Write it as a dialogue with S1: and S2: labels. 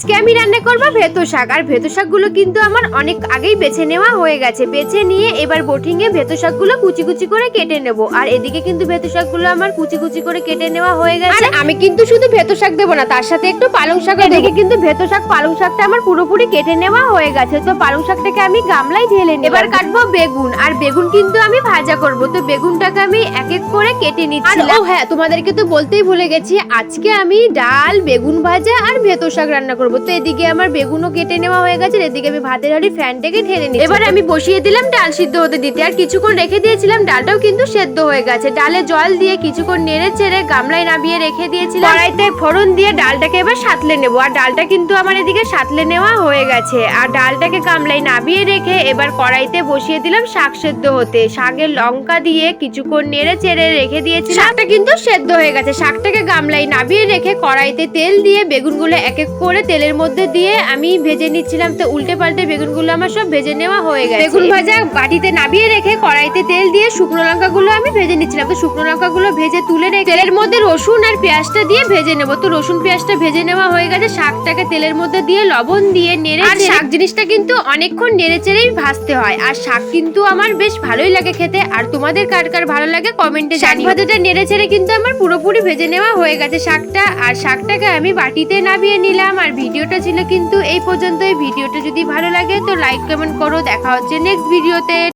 S1: আজকে আমি রান্না করব ভেতো শাক। আর ভেতো শাকগুলো কিন্তু আমার অনেক আগেই বেছে নেওয়া হয়ে গেছে। বেছে নিয়ে এবার বোটিং এ ভেতো শাকগুলো কুচি কুচি করে কেটে নেব। আর এদিকে কিন্তু ভেতো শাকগুলো আমার কুচি কুচি করে কেটে নেওয়া হয়ে গেছে। আর আমি কিন্তু শুধু ভেতো শাক দেবো না তার সাথে একটু পালং শাক এদিকে কিন্তু ভেতো শাক পালং শাকটা আমার পুরোপুরি কেটে নেওয়া হয়ে গেছে। তো পালং শাকটাকে আমি গামলায় ঢেলে নিই এবার কাটবো বেগুন। আর বেগুন কিন্তু আমি ভাজা করব। তো বেগুনটাকে আমি এক এক করে কেটে নিচ্ছি। ও হ্যাঁ তোমাদেরকে তো বলতেই ভুলে গেছি আজকে আমি ডাল বেগুন ভাজা আর ভেতো শাক রান্না করব। তো এদিকে আমার বেগুনও কেটে নেওয়া হয়ে গেছে এদিকে আমি ভাতের হাঁড়ি ফ্যানটাকে ঢেলে নিই এবার আমি বসিয়ে দিলাম ডাল সিদ্ধ হতে দিতে, আর কিছুক্ষণ রেখে দিয়েছিলাম, ডালটাও কিন্তু সেদ্ধ হয়ে গেছে। ডালে জল দিয়ে কিছুক্ষণ নেড়ে চেড়ে গামলায় নামিয়ে রেখে দিয়েছিলাম। কড়াইতে ফোড়ন দিয়ে ডালটাকে এবার সাতলে নেব, আর ডালটা কিন্তু আমার এদিকে সাতলে নেওয়া হয়ে গেছে। আর ডালটাকে গামলায় নামিয়ে রেখে এবার কড়াইতে বসিয়ে দিলাম শাক সেদ্ধ হতে। শাকের লঙ্কা দিয়ে কিছুক্ষণ নেড়ে চেড়ে রেখে দিয়েছি শাকটা কিন্তু সেদ্ধ হয়ে গেছে। শাকটাকে গামলায় নামিয়ে রেখে কড়াইতে তেল দিয়ে বেগুনগুলো এক এক করে তেলের মধ্যে দিয়ে আমি ভেজে নিচ্ছিলাম। তো উল্টে পাল্টে বেগুনগুলো আমার সব ভেজে নেওয়া হয়ে গেছে। বেগুন ভাজা বাটিতে নামিয়ে রেখে কড়াইতে তেল দিয়ে শুকনো লঙ্কাগুলো আমি ভেজে নিচ্ছিলাম। তো শুকনো লঙ্কাগুলো ভেজে তুলে রেখে তেলের মধ্যে রসুন আর পেঁয়াজটা দিয়ে ভেজে নেব। তো রসুন পেঁয়াজটা ভেজে নেওয়া হয়ে গেছে। শাকটাকে তেলের মধ্যে দিয়ে লবণ দিয়ে নেড়ে আর শাক জিনিসটা কিন্তু অনেকক্ষণ নেড়ে চেড়েই ভাজতে হয়। আর শাক কিন্তু আমার বেশ ভালোই লাগে খেতে। আর তোমাদের কার কার ভালো লাগে কমেন্টে শাক ভাজাটা নেড়ে চেড়ে কিন্তু আমার পুরোপুরি ভেজে নেওয়া হয়ে গেছে শাকটা। আর শাকটাকে আমি বাটিতে নামিয়ে নিলাম আর ভিডিওটা ছিল কিন্তু এই পর্যন্তই। ভিডিওটা যদি ভালো লাগে তো লাইক কমেন্ট করো। দেখা হচ্ছে নেক্সট ভিডিওতে